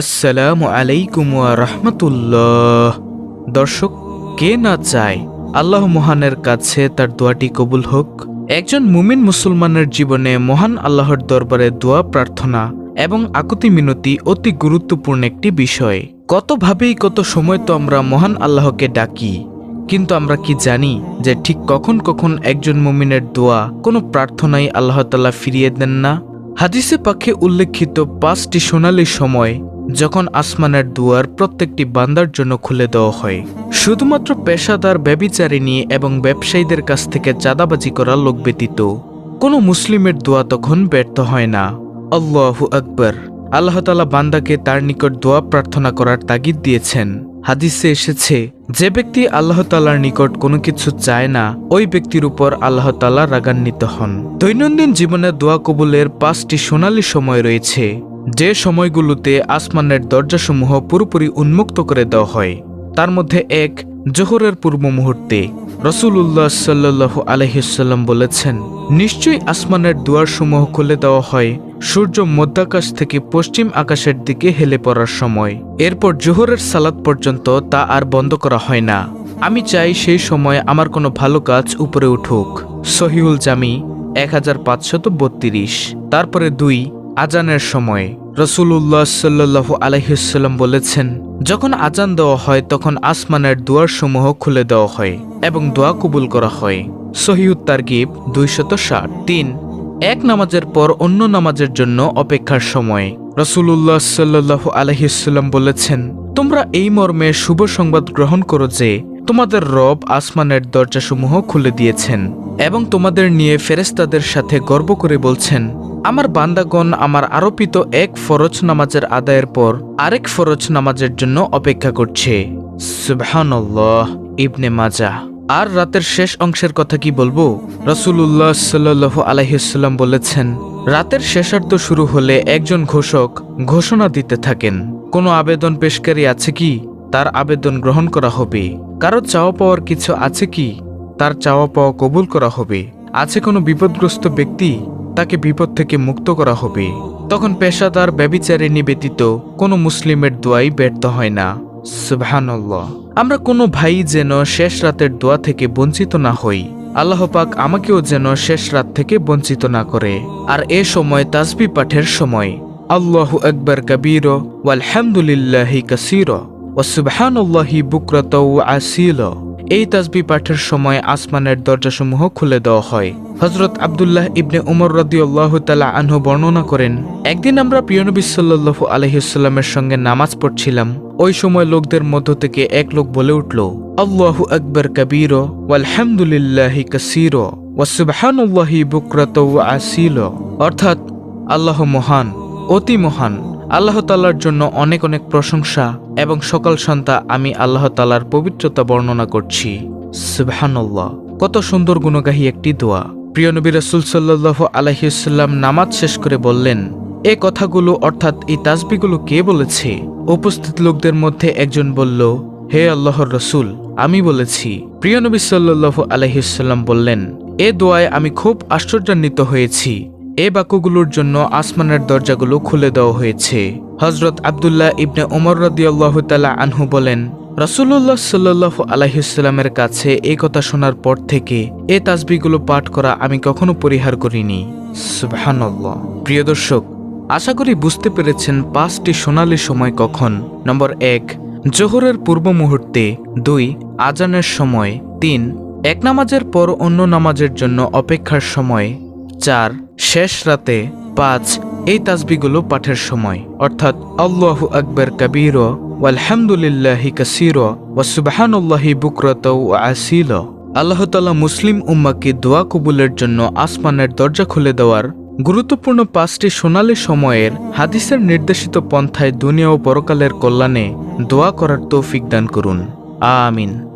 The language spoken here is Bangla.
আসসালামু আলাইকুম রাহমাতুল্লাহ। দর্শক, কে না চায় আল্লাহ মহানের কাছে তার দোয়াটি কবুল হোক? একজন মুমিন মুসলমানের জীবনে মহান আল্লাহর দরবারে দোয়া, প্রার্থনা এবং আকুতি মিনতি অতি গুরুত্বপূর্ণ একটি বিষয়। কতভাবেই কত সময় তো আমরা মহান আল্লাহকে ডাকি, কিন্তু আমরা কি জানি যে ঠিক কখন কখন একজন মুমিনের দোয়া কোনো প্রার্থনাই আল্লাহ তাল্লাহ ফিরিয়ে দেন না? হাদিসে পাখে উল্লেখিত পাঁচটি সোনালী সময় যখন আসমানের দুয়ার প্রত্যেকটি বান্দার জন্য খুলে দেওয়া হয়। শুধুমাত্র পেশাদার ব্যবিচারিণী এবং ব্যবসায়ীদের কাছ থেকে চাঁদাবাজি করা লোক ব্যতীত কোনো মুসলিমের দোয়া তখন ব্যর্থ হয় না। আল্লাহু আকবর। আল্লাহতালা বান্দাকে তার নিকট দোয়া প্রার্থনা করার তাগিদ দিয়েছেন। হাদিসে এসেছে, যে ব্যক্তি আল্লাহ তালার নিকট কোনো কিছু চায় না, ওই ব্যক্তির উপর আল্লাহ তালা রাগান্বিত হন। দৈনন্দিন জীবনে দোয়া কবুলের পাঁচটি সোনালী সময় রয়েছে। যে সময়গুলোতে আসমানের দরজাসমূহ পুরোপুরি উন্মুক্ত করে দেওয়া হয়, তার মধ্যে এক জোহরের পূর্ব মুহূর্তে রসুল্লাহ সাল্লাহ আলহিসাল্লাম বলেছেন, নিশ্চয়ই আসমানের দুয়ারসমূহ খুলে দেওয়া হয়, সূর্য মধ্যাকাশ থেকে পশ্চিম আকাশের দিকে হেলে পড়ার সময়। এরপর জোহরের সালাদ পর্যন্ত তা আর বন্ধ করা হয় না। আমি চাই সেই সময় আমার কোনো ভালো কাজ উপরে উঠুক। সহিউল জামি, এক হাজার তারপরে দুই আজানের সময় রসুল্লাহ সাল্লাহ আলহিসাল্লাম বলেছেন, যখন আজান দেওয়া হয় তখন আসমানের দুয়ারসমূহ খুলে দেওয়া হয় এবং দোয়া কবুল করা হয়। সহিউত তারগিব দুইশত ষাট। তিন, এক নামাজের পর অন্য নামাজের জন্য অপেক্ষার সময়। রসুল্লাহ সাল্লাহ আলহিসাল্লাম বলেছেন, তোমরা এই মর্মে শুভ সংবাদ গ্রহণ করো যে, তোমাদের রব আসমানের দরজাসমূহ খুলে দিয়েছেন এবং তোমাদের নিয়ে ফেরেস্তাদের সাথে গর্ব করে বলছেন আমার বান্দাগণ আমার আরোপিত এক ফরজ নামাজের আদায়ের পর আরেক ফরজ নামাজের জন্য অপেক্ষা করছে। সুবহানাল্লাহ, ইবনে মাজা আর রাতের শেষ অংশের কথা কি বলব? রসুল্লাহ সাল্লাহ আলহিসাল্লাম বলেছেন, রাতের শেষার্ধ শুরু হলে একজন ঘোষক ঘোষণা দিতে থাকেন। কোনো আবেদন পেশকারী আছে কি? তার আবেদন গ্রহণ করা হবে। কারও চাওয়া পাওয়ার কিছু আছে কি? তার চাওয়া পাওয়া কবুল করা হবে। আছে কোনো বিপদগ্রস্ত ব্যক্তি? তাকে বিপদ থেকে মুক্ত করা হবে। তখন পেশাদার ব্যবিচারিণী নিবেদিত কোনো মুসলিমের দোয়াই ব্যর্থ হয় না। সুবহানাল্লাহ। আমরা কোনো ভাই যেন শেষ রাতের দোয়া থেকে বঞ্চিত না হই। আল্লাহ পাক আমাকেও যেন শেষ রাত থেকে বঞ্চিত না করে। আর এ সময় তাসবি পাঠের সময়। আল্লাহু আকবর কবির ওয়ালহামদুলিল্লাহি কাসির। ও সুবহানাল্লাহি বুকরত আসিল এই তাসবি পাঠের সময় আসমানের দরজাসমূহ খুলে দেওয়া হয়। হজরত আবদুল্লাহ ইবনে উমর রদিউল্লাহ তালা আনহু বর্ণনা করেন, একদিন আমরা প্রিয়নবী সাল্লাহ আলহিসাল্লামের সঙ্গে নামাজ পড়ছিলাম। ওই সময় লোকদের মধ্য থেকে এক লোক বলে উঠল, আল্লাহু আকবর কবির ওয়ালহামদুলিল্লাহি কাসির ওয়াসুবহানুল্লাহি বুকরত আসিল অর্থাৎ, আল্লাহ মহান, অতি মহান। আল্লাহ তাল্লার জন্য অনেক অনেক প্রশংসা। এবং সকাল সন্ধ্যা আমি আল্লাহ তালার পবিত্রতা বর্ণনা করছি। সুবহানাল্লাহ। কত সুন্দর গুণগাহী একটি দোয়া। প্রিয় নবী রসুল সাল্লাহ আলহিসাল্লাম নামাজ শেষ করে বললেন, এ কথাগুলো অর্থাৎ এই তাজবিগুলো কে বলেছে? উপস্থিত লোকদের মধ্যে একজন বলল, হে আল্লাহর রসুল, আমি বলেছি। প্রিয় নবী সাল্লাহ আলহিসাল্লাম বললেন, এ দোয়ায় আমি খুব আশ্চর্যান্বিত হয়েছি। এ বাক্যগুলোর জন্য আসমানের দরজাগুলো খুলে দেওয়া হয়েছে। হজরত আবদুল্লাহ ইবনে ওমর রদিয়াল্লাহ তালা আনহু বলেন রসুল্লাহ সাল্লাহ আলাইসাল্লামের কাছে এই কথা শোনার পর থেকে এ তাসবিগুলো পাঠ করা আমি কখনো পরিহার করিনি। প্রিয় দর্শক, আশা করি বুঝতে পেরেছেন পাঁচটি সোনালী সময় কখন। নম্বর এক, জোহরের পূর্ব মুহূর্তে। দুই, আজানের সময়। তিন, এক নামাজের পর অন্য নামাজের জন্য অপেক্ষার সময়। চার শেষ রাতে পাঁচ এই তাসবিগুলো পাঠের সময়। অর্থাৎ আল্লাহ আকবর কবির ওয়ালহামদুলিল্লাহি কাসির ওয়াসুবাহানুল্লাহি বুকরত আসিল আল্লাহ তালা মুসলিম উম্মাকে দোয়া কবুলের জন্য আসমানের দরজা খুলে দেওয়ার গুরুত্বপূর্ণ পাঁচটি সোনালী সময়ের হাদিসের নির্দেশিত পন্থায় দুনিয়া ও পরকালের কল্যাণে দোয়া করার তৌফিক দান করুন। আমিন।